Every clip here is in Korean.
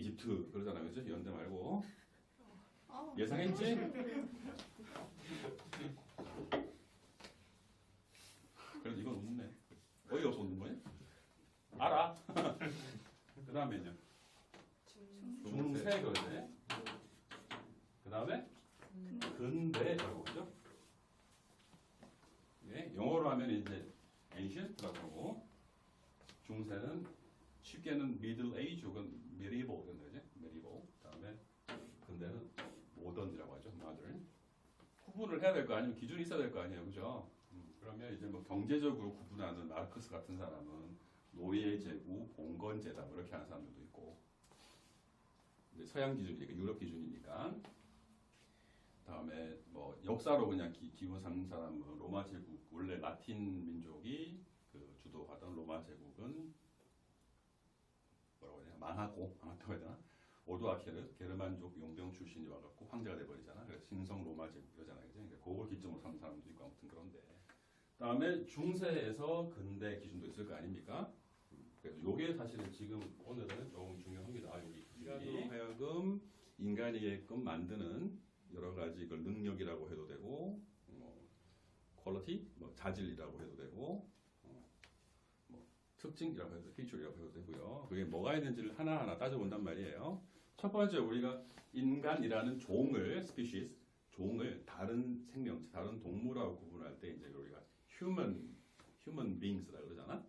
이집트 그러잖아 그죠? 연대 말고 어. 예상했지? 그래도 이건 웃네 어이없어 웃는 거냐? 알아 그 다음에요 중세 거제 그 다음에 근대라고 하죠 네, 영어로 하면 이제 ancient라고 하고 중세는 쉽게는 middle age 혹은 이런 거죠 medieval. 그다음에 근대는 modern이라고 하죠. modern. 구분을 해야 될 거 아니면 기준이 있어야 될 거 아니에요. 그죠? 음, 그러면 이제 뭐 경제적으로 구분하는 마르크스 같은 사람은 노예제국 봉건제다 뭐 이렇게 하는 사람들도 있고. 이제 서양 기준이니까 유럽 기준이니까. 다음에 뭐 역사로 그냥 기, 삼는 사람은 로마 제국 원래 라틴 민족이 그 주도하던 로마 제국은 망하고 망했다고 해야 되나? 오도아케르 게르만족 용병 출신이 와갖고 황제가 돼버리잖아. 그래서 신성 로마 제국 이러잖아 그지? 그러니까 그걸 기점으로 삼는 사람도 있고 아무튼 그런데. 다음에 중세에서 근대 기준도 있을 거 아닙니까? 그래서 요게 사실은 지금 오늘은 조금 중요합니다. 여기 인간으로 하여금 인간이게끔 만드는 여러 가지 그 능력이라고 해도 되고 뭐 퀄리티 뭐 자질이라고 해도 되고 특징이라고 해도 피처이라고 해도 되고요. 그게 뭐가 있는지를 하나하나 따져본단 말이에요. 첫 번째 우리가 인간이라는 종을 species 종을 다른 생명체, 다른 동물하고 구분할 때 이제 우리가 human human beings라 그러잖아.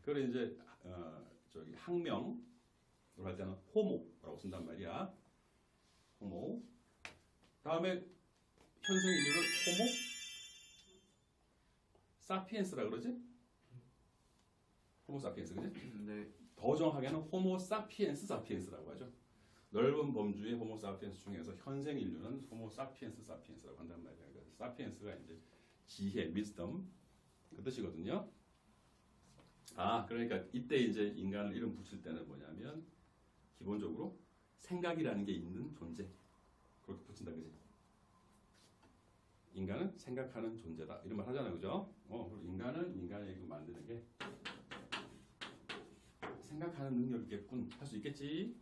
그걸 이제 어, 저기 학명으로 할 때는 homo라고 쓴단 말이야. homo. 다음에 현생 인류를 호모 사피엔스라 그러지? 호모 사피엔스 그지? 네. 더 정확하게는 호모 사피엔스 사피엔스라고 하죠. 넓은 범주의 호모 사피엔스 중에서 현생 인류는 호모 사피엔스 사피엔스라고 한단 말이에요. 그러니까 사피엔스가 이제 지혜, wisdom 그 뜻이거든요. 아, 그러니까 이때 이제 인간을 이름 붙일 때는 뭐냐면 기본적으로 생각이라는 게 있는 존재 그렇게 붙인다 그지? 인간은 생각하는 존재다 이런 말 하잖아요, 그죠? 어, 그리고 인간은 인간에게 만드는 게 생각하는 능력이겠군 할 수 있겠지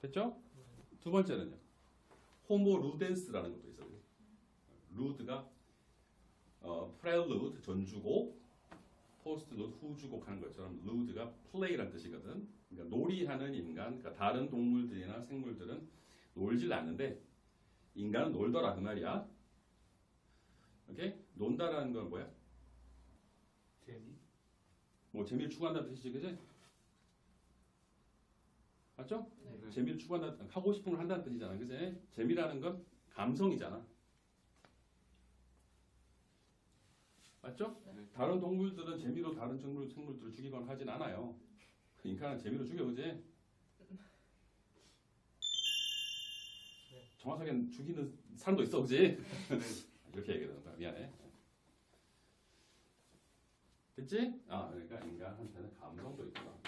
됐죠? 두 번째는요 호모 루덴스라는 것도 있어요 루드가 어, 프렐루드 전주곡 포스트 루드 후주곡 하는 것처럼 루드가 플레이라는 뜻이거든 그러니까 놀이하는 인간 그러니까 다른 동물들이나 생물들은 놀질 않는데 인간은 놀더라 그 말이야 오케이? 논다라는 건 뭐야? 뭐 재미를 추구한다는 뜻이지, 그지? 맞죠? 네. 재미를 추구한다, 하고 싶은 걸 한다는 뜻이잖아, 그지? 재미라는 건 감성이잖아. 맞죠? 네. 다른 동물들은 재미로 다른 생물, 생물들을 죽이거나 하진 않아요. 인간은 재미로 죽여, 그지? 정확하게 죽이는 사람도 있어, 그지? 이렇게 얘기하는 거야. 미안해. 됐지? 아, 그러니까 인간한테는 감성도 있구나.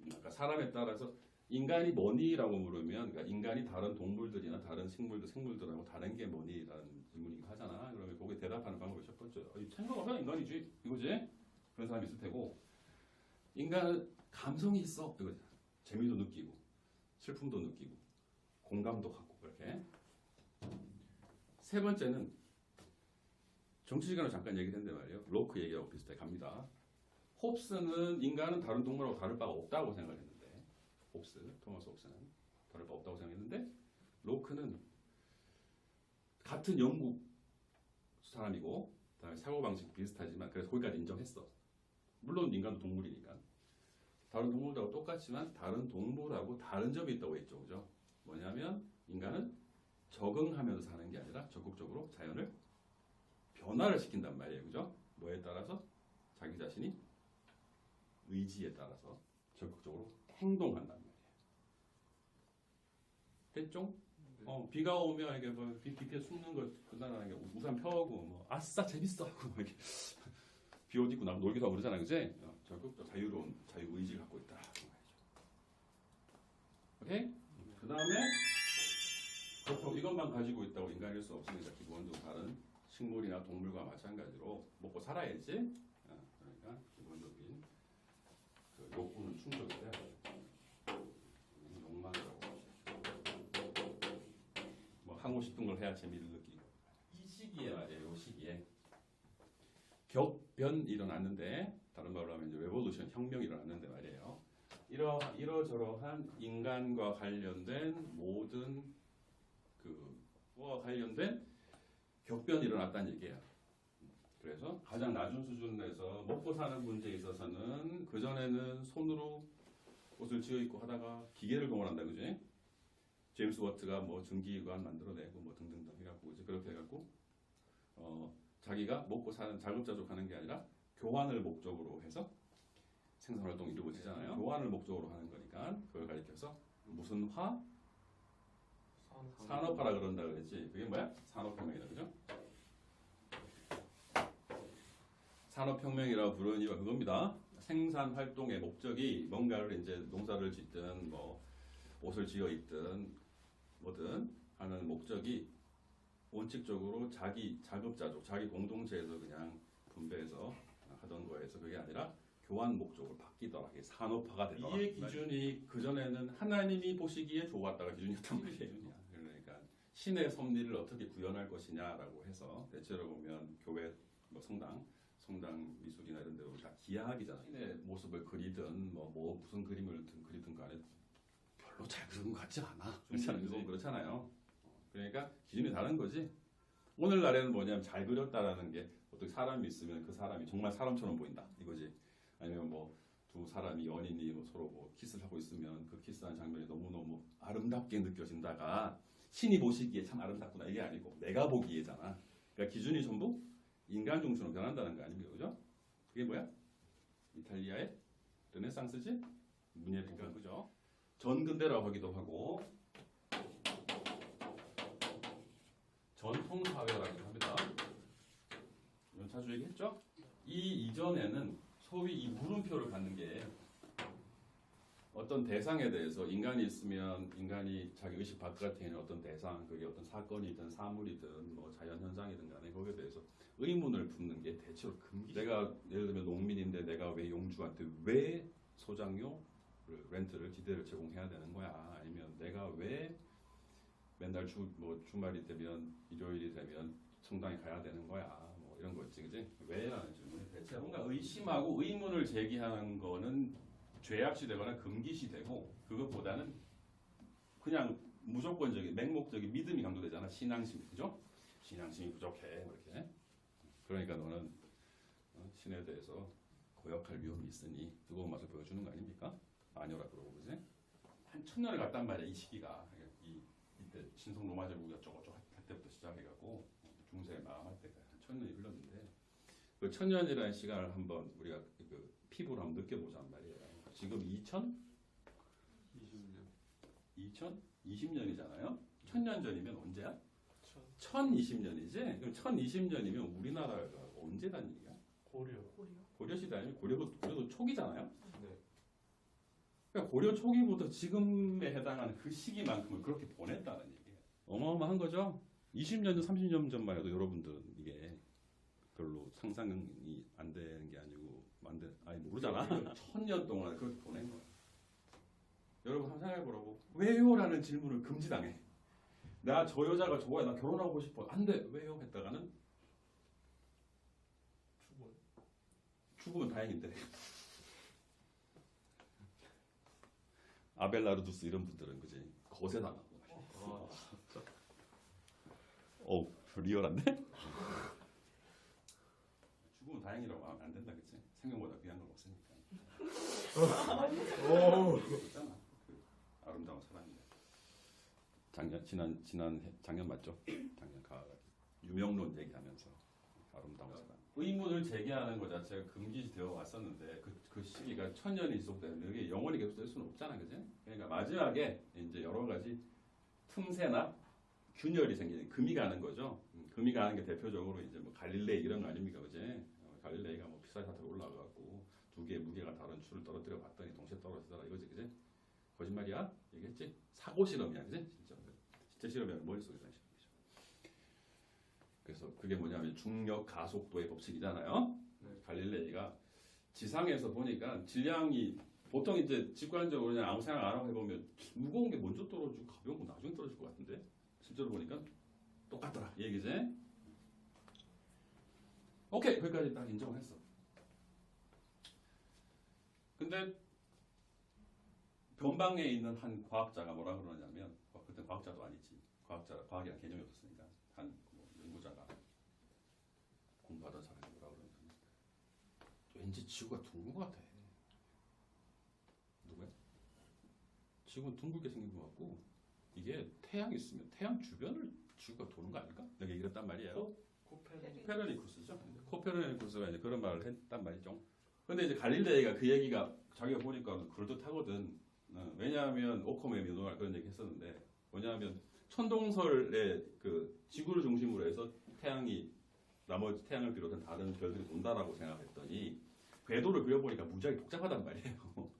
음, 아까 사람에 따라서 인간이 뭐니라고 물으면 그러니까 인간이 다른 동물들이나 다른 식물들, 생물들하고 다른 게 뭐니라는 질문이긴 하잖아. 그러면 거기에 대답하는 방법이 첫 번째. 어, 생각하면 인간이지. 이거지? 그런 사람이 있을 테고 인간은 감성이 있어. 이거지. 재미도 느끼고 슬픔도 느끼고 공감도 갖고 그렇게. 세 번째는 정치 시간으로 잠깐 얘기했는데 말이에요. 로크 얘기하고 비슷하게 갑니다. 홉스는 인간은 다른 동물하고 다를 바가 없다고 생각을 했는데 홉스, 토마스 홉스는 다를 바 없다고 생각했는데 로크는 같은 영국 사람이고 그다음에 사고방식 비슷하지만 그래서 거기까지 인정했어. 물론 인간도 동물이니까 다른 동물들하고 똑같지만 다른 동물하고 다른 점이 있다고 했죠. 그죠? 뭐냐면 인간은 적응하면서 사는 게 아니라 적극적으로 자연을 변화를 시킨단 말이에요. 그죠? 뭐에 따라서? 자기 자신이 의지에 따라서 적극적으로 행동한단 말이에요. 됐죠? 어, 비가 오면 이게 뭐 비, 밑에 숨는 거 그나라는 게 우산 펴고 뭐 아싸 재밌어 하고 막 이렇게 비 옷 입고 나면 놀기도 하고 그러잖아요. 그지? 어, 적극적 자유로운 자유 의지를 갖고 있다. 오케이? 그 다음에 보통 이것만 가지고 있다고 인간일 수 없으니까 기본적으로 다른 식물이나 동물과 마찬가지로 먹고 살아야지. 어, 그러니까 기본적인 욕구는 충족이 돼야 돼. 욕망이라고. 뭐 하고 싶은 걸 해야 재미를 느끼고. 이 시기에 말이에요. 이 시기에 격변이 일어났는데 다른 말로 하면 이제 레볼루션 혁명이 일어났는데 말이에요. 이러 이러저러한 인간과 관련된 모든 그와 관련된 격변이 일어났다는 얘기예요. 그래서 가장 낮은 수준에서 먹고 사는 문제에 있어서는 그 전에는 손으로 옷을 지어 입고 하다가 기계를 동원한다 그지? 제임스 워트가 뭐 전기관 만들어내고 뭐 등등등 해갖고 이제 그렇게 해갖고 어 자기가 먹고 사는 자급자족하는 게 아니라 교환을 목적으로 해서 생산 활동 이루어지잖아요. 교환을 목적으로 하는 거니까 그걸 가리켜서 무슨 화 산업화라 그런다 그랬지. 그게 뭐야? 산업혁명이다, 그죠? 산업혁명이라고 부르는 이유가 그겁니다. 생산 활동의 목적이 뭔가를 이제 농사를 짓든 뭐 옷을 지어 입든 뭐든 하는 목적이 원칙적으로 자기 자급자족, 자기 공동체에서 그냥 분배해서 하던 거에서 그게 아니라 교환 목적으로 바뀌더라. 산업화가 되더라. 이의 기준이 그 전에는 하나님이 보시기에 좋았다가 기준이었단 말이에요. 신의 섭리를 어떻게 구현할 것이냐라고 해서 대체로 보면 교회 뭐 성당 성당 미술이나 이런 데로 다 기하학이잖아. 신의 모습을 그리든 뭐, 뭐 무슨 그림을 든- 그리든 간에 별로 잘 그린 것 같지 않아. 그렇잖아요. 좀 그렇잖아요. 그러니까 기준이 다른 거지. 오늘날에는 뭐냐면 잘 그렸다라는 게 어떻게 사람이 있으면 그 사람이 정말 사람처럼 보인다 이거지. 아니면 뭐 두 사람이 연인이 뭐 서로 뭐 키스를 하고 있으면 그 키스하는 장면이 너무 너무 아름답게 느껴진다가 신이 보시기에 참 아름답구나 이게 아니고 내가 보기에잖아. 그러니까 기준이 전부 인간 중심으로 변한다는 거 아닙니까, 그죠? 그게 뭐야? 이탈리아의 르네상스지? 문예니까 그죠? 전근대라고 하기도 하고 전통 사회라고 합니다. 이건 자주 얘기했죠? 이 이전에는 소위 이 물음표를 갖는 게 어떤 대상에 대해서 인간이 있으면 인간이 자기 의식 바깥에 있는 어떤 대상, 그게 어떤 사건이든 사물이든 뭐 자연 현상이든 간에 거기에 대해서 의문을 품는 게 대체로 금기. 내가 예를 들면 농민인데 내가 왜 용주한테 왜 소장료 렌트를 지대를 제공해야 되는 거야? 아니면 내가 왜 맨날 주 뭐 주말이 되면 일요일이 되면 성당에 가야 되는 거야? 뭐 이런 거 있지, 그지? 왜라는 질문이 대체 뭔가 의심하고 의문을 제기하는 거는 죄악시 되거나 금기시 되고 그것보다는 그냥 무조건적인 맹목적인 믿음이 강조되잖아 신앙심 그죠? 신앙심이 부족해 뭐 이렇게 그러니까 너는 어, 신에 대해서 고역할 위험이 있으니 뜨거운 맛을 보여주는 거 아닙니까? 마녀라 그러고 그지? 한 천년을 갔단 말이야 이 시기가 이 이때 신성 로마 제국이 어쩌고저쩌고 할 때부터 시작해갖고 중세 마감할 때까지 한 천년이 흘렀는데 그 천년이라는 시간을 한번 우리가 그 피부로 한번 느껴보자는 말이에요. 지금 2000 20년 2020년이잖아요. 천년 전이면 언제야? 1020년이지. 그럼 1020년이면 우리나라가 언제란 얘기야? 고려 고려 시대 아니면 고려도 고려도 초기잖아요. 네 그러니까 고려 초기부터 지금에 해당하는 그 시기만큼을 그렇게 보냈다는 얘기예요. 어마어마한 거죠. 20년 전, 30년 전만 해도 여러분들은 이게 별로 상상이 안 되는 게 아니고 만든 아니 모르잖아. 천년 동안 그렇게 보낸 거야. 여러분 한번 생각해 보라고. 왜요라는 질문을 금지당해. 나 저 여자가 좋아해. 나 결혼하고 싶어. 안 돼. 왜요? 했다가는 죽은 죽으면 다행인데. 아벨라르두스 이런 분들은 그지 거세 당하고. 아어 리얼한데? 죽으면 다행이라고 하면 안 된다 그치? 생명보다 귀한 건 없으니까. 있잖아. 그 아름다운 사람인데. 작년 지난 지난 해- 작년 맞죠? 작년 가을 유명론 얘기하면서 아름다운 사람. 의문을 제기하는 것 자체가 금기되어 왔었는데 그, 그 시기가 천년이 지속되는데 이게 영원히 계속될 수는 없잖아, 그지? 그러니까 마지막에 이제 여러 가지 틈새나 균열이 생기는 금이 가는 거죠. 음, 금이 가는 게 대표적으로 이제 뭐 갈릴레이 이런 거 아닙니까, 그지? 어, 갈릴레이가 뭐 피사사트로 올라가고 두 개의 무게가 다른 줄을 떨어뜨려 봤더니 동시에 떨어지더라 이거지, 그지? 거짓말이야? 얘기했지? 사고 실험이야, 그지? 진짜 진짜 실험이 아니라 머릿속에서 하는 실험이죠. 그래서 그게 뭐냐면 중력 가속도의 법칙이잖아요. 네. 갈릴레이가 지상에서 보니까 질량이 보통 이제 직관적으로 그냥 아무 생각 안 하고 해보면 무거운 게 먼저 떨어지고 가벼운 건 나중에 떨어질 것 같은데 실제로 보니까 똑같더라 이 얘기지. 오케이 거기까지 딱 인정을 했어. 근데 변방에 있는 한 과학자가 뭐라 그러냐면 어, 그때 과학자도 아니지 과학자 과학이란 개념이 없었으니까 한뭐 연구자가 공부하던 사람이 뭐라 그러냐면 왠지 지구가 둥근 것 같아. 누구야? 지구는 둥글게 생긴 것 같고 이게 태양이 있으면 태양 주변을 지구가 도는 거 아닐까? 내가 얘기를 했단 말이에요. 코 페르 코페르니쿠스죠. 코페르니쿠스가 이제 그런 말을 했단 말이죠. 근데 이제 갈릴레이가 그 얘기가 자기가 보니까 그럴듯하거든. 어, 왜냐하면 오컴의 민노가 그런 얘기 했었는데 뭐냐면 천동설의 그 지구를 중심으로 해서 태양이 나머지 태양을 비롯한 다른 별들이 돈다라고 생각했더니 궤도를 그려보니까 무지하게 복잡하단 말이에요.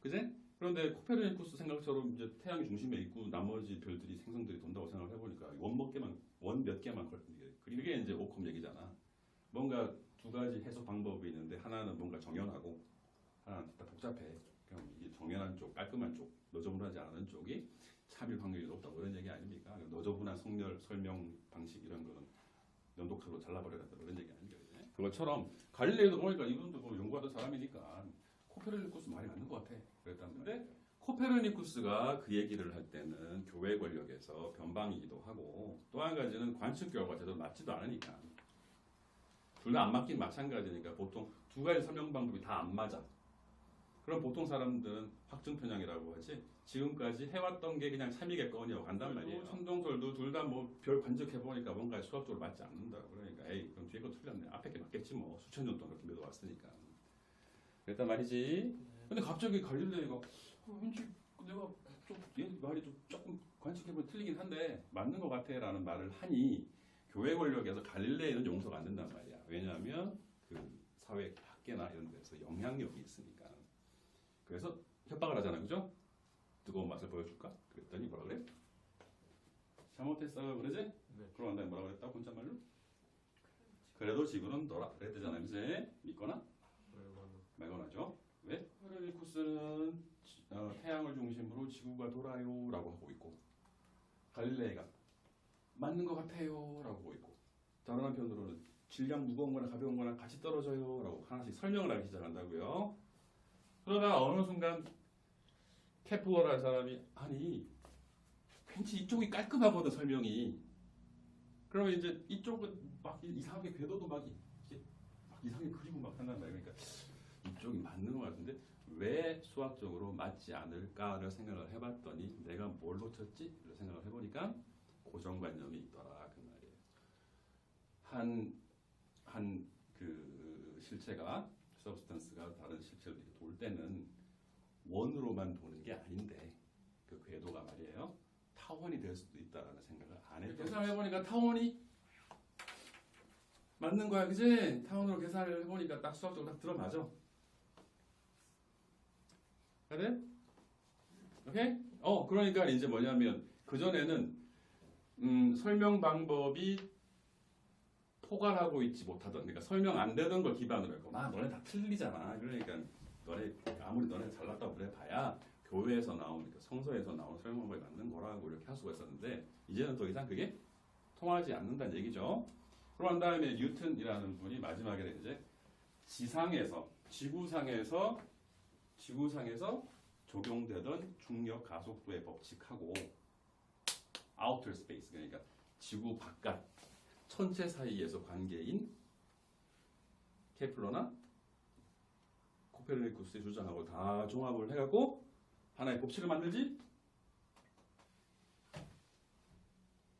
그제? 그런데 코페르니쿠스 생각처럼 이제 태양이 중심에 있고 나머지 별들이 생성들이 돈다고 생각을 해보니까 원 몇 개만 원 몇 개만 걸 이게 그게 이제 오컴 얘기잖아. 뭔가 두 가지 해석 방법이 있는데 하나는 뭔가 정연하고 하나는 다 복잡해. 그럼 이게 정연한 쪽, 깔끔한 쪽, 너저분하지 않은 쪽이 참일 확률이 높다고 이런 얘기 아닙니까? 너저분한 성렬 설명 방식 이런 거는 연독하로 잘라버려야 된다 이런 얘기 아닙니까? 그것처럼 갈릴레이도 보니까 이분도 뭐 연구하던 사람이니까 코페르니쿠스 말이 맞는 것 같아. 그랬다는데 코페르니쿠스가 그 얘기를 할 때는 교회 권력에서 변방이기도 하고 또 한 가지는 관측 결과 제대로 맞지도 않으니까 둘 다 안 맞긴 마찬가지니까 보통 두 가지 설명 방법이 다 안 맞아. 그럼 보통 사람들은 확증 편향이라고 하지 지금까지 해왔던 게 그냥 참이겠거니하고 간단 말이에요. 천동설도 둘 다 뭐 별 관측해 보니까 뭔가 수학적으로 맞지 않는다. 그러니까 에이 그럼 뒤에 거 틀렸네. 앞에 게 맞겠지 뭐 수천 년 동안 그렇게 믿어왔으니까. 그랬단 말이지. 근데 갑자기 갈릴레이가 어, 왠지 내가 좀얘 말이 좀 조금 관측해보면 틀리긴 한데 맞는 것 같아라는 말을 하니 교회 권력에서 갈릴레이는 용서가 안 된단 말이야. 왜냐하면 그 사회 학계나 이런 데서 영향력이 있으니까. 그래서 협박을 하잖아, 그죠? 뜨거운 맛을 보여줄까? 그랬더니 뭐라 그래? 잘못했어, 그러지? 네. 그러고 난 다음에 뭐라 그랬다, 혼잣말로? 그래도 지구는 너라 그랬대잖아, 그지? 믿거나 말거나죠. 왜? 코페르니쿠스는 지- 어, 태양을 중심으로 지구가 돌아요 라고 하고 있고 갈릴레이가 맞는 것 같아요 라고 하고 있고 다른 한편으로는 질량 무거운 거나 가벼운 거나 같이 떨어져요 라고 하나씩 설명을 하기 시작한다고요. 그러다 어느 순간 케플러라는 사람이 아니 왠지 이쪽이 깔끔하거든 설명이. 그러면 이제 이쪽은 막 이- 이상하게 궤도도 막 막 이상하게 그리고 막 한단 말이야. 그러니까 이쪽이 맞는 것 같은데 왜 수학적으로 맞지 않을까를 생각을 해봤더니 내가 뭘 놓쳤지? 를 생각을 해보니까 고정관념이 있더라 그 말이에요. 한 한 그 실체가 서브스탄스가 다른 실체로 돌 때는 원으로만 도는 게 아닌데 그 궤도가 말이에요 타원이 될 수도 있다라는 생각을 안 했던 계산을 해보니까 타원이 맞는 거야 그지? 타원으로 계산을 해보니까 딱 수학적으로 딱 들어맞아 그래? 오케이? 어 그러니까 이제 뭐냐면 그 전에는 음, 설명 방법이 포괄하고 있지 못하던 그러니까 설명 안 되던 걸 기반으로 했고 나 너네 다 틀리잖아. 그러니까 너네 아무리 너네 잘났다고 그래 봐야 교회에서 나오는 그 성서에서 나오는 설명 방법이 맞는 거라고 이렇게 할 수가 있었는데 이제는 더 이상 그게 통하지 않는다는 얘기죠. 그런 다음에 뉴턴이라는 분이 마지막에 이제 지상에서 지구상에서 지구상에서 적용되던 중력 가속도의 법칙하고 아우터 스페이스 그러니까 지구 바깥 천체 사이에서 관계인 케플러나 코페르니쿠스의 주장하고 다 종합을 해갖고 하나의 법칙을 만들지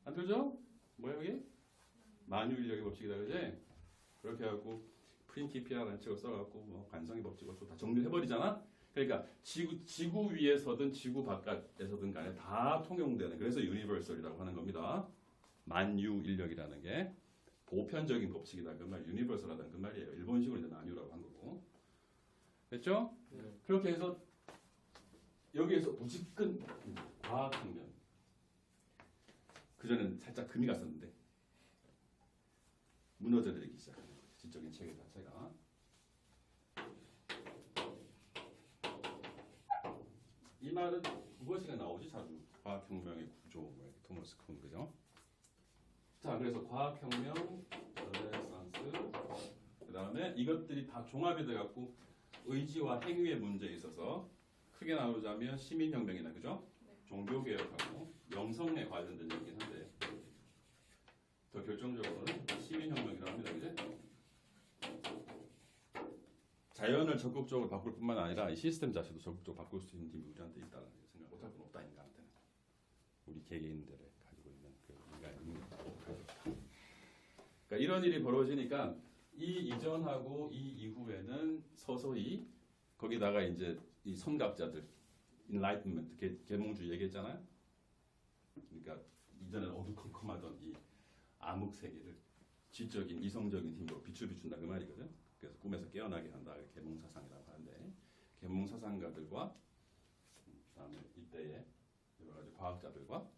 만들죠? 뭐야 이게? 만유인력의 법칙이다 그지? 그렇게 해갖고 프린키피아라는 책을 써갖고 뭐 관성의 법칙을 또다 정리를 해버리잖아 그러니까 지구, 지구 위에서든 지구 바깥에서든 간에 다 통용되는 그래서 유니버설이라고 하는 겁니다. 만유 인력이라는 게 보편적인 법칙이다 그 말, 유니버설하다는 그 말이에요. 일본식으로 이제 만유라고 한 거고. 됐죠? 네. 그렇게 해서 여기에서 무지끈 과학 측면. 그전엔 살짝 금이 갔었는데 무너져 내리기 시작하는 거죠. 지적인 체계 자체가. 말은 무엇이가 나오지 자주 과학 혁명의 구조 뭐 토머스 쿤 그죠? 자 그래서 과학혁명, 르네상스 그 다음에 이것들이 다 종합이 돼갖고 의지와 행위의 문제에 있어서 크게 나누자면 시민혁명이나 그죠? 종교개혁하고 영성에 관련된 얘기긴 한데 더 결정적으로는 시민혁명이라고 합니다 이제 자연을 적극적으로 바꿀 뿐만 아니라 이 시스템 자체도 적극적으로 바꿀 수 있는 힘이 우리한테 있다는 생각 못할 건 없다 인간한테는 우리 개개인들의 가지고 있는 그 인간의 능력 그러니까 이런 일이 벌어지니까 이 이전하고 이 이후에는 서서히 거기다가 이제 이 선각자들 인라이트먼트 계몽주의 얘기했잖아요. 그러니까 이전에는 어두컴컴하던 이 암흑 세계를 지적인 이성적인 힘으로 빛을 비춘다 그 말이거든. 그래서 꿈에서 깨어나게 한다. 계몽 사상이라고 하는데 계몽 사상가들과 그다음에 이때의 여러 가지 과학자들과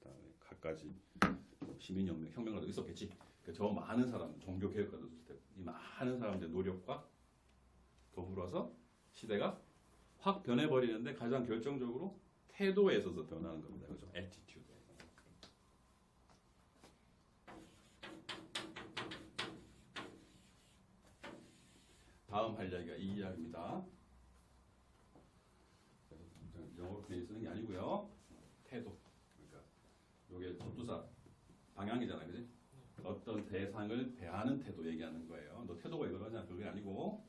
그다음에 각가지 시민혁명 혁명가도 있었겠지. 그저 많은 사람, 종교 개혁가도 이 많은 사람들의 노력과 더불어서 시대가 확 변해버리는데 가장 결정적으로 태도에 있어서 변하는 겁니다. 그죠? attitude. 다음 할 이야기가 이 이야기입니다. 영어로 그냥 쓰는 게 아니고요. 태도. 그러니까 이게 접두사 방향이잖아요, 그지? 어떤 대상을 대하는 태도 얘기하는 거예요. 너 태도가 왜 그러냐? 그게 아니고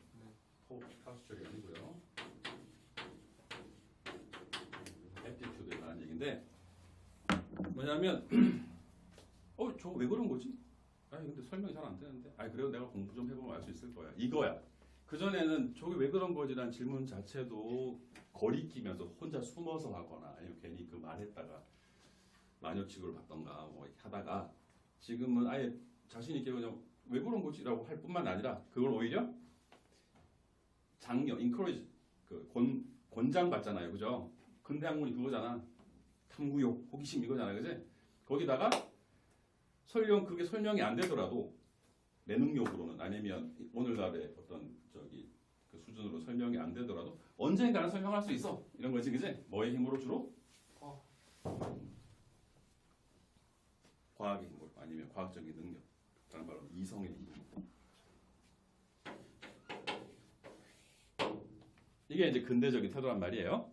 포스처이 아니고요. 애티튜드에 관한 얘기인데 뭐냐면 어, 저왜 그런 거지? 아니 근데 설명이 잘 안 되는데. 아니 그래도 내가 공부 좀 해보면 알 수 있을 거야. 이거야. 그 전에는 저게 왜 그런 거지라는 질문 자체도 거리 끼면서 혼자 숨어서 하거나 아니면 괜히 그 말했다가 마녀 취급을 받던가 뭐 하다가 지금은 아예 자신 있게 그냥 왜 그런 거지라고 할 뿐만 아니라 그걸 오히려 장려, encourage 그 권, 권장 받잖아요, 그죠? 근대 학문이 그거잖아. 탐구욕, 호기심 이거잖아, 그지? 거기다가 설령 그게 설명이 안 되더라도 내 능력으로는 아니면 오늘날의 어떤 저기 그 수준으로 설명이 안 되더라도 언젠가는 설명할 수 있어 이런 거지, 그지? 뭐의 힘으로 주로? 과학의 힘으로 아니면 과학적인 능력, 다른 말로 이성의 힘으로. 이게 이제 근대적인 태도란 말이에요.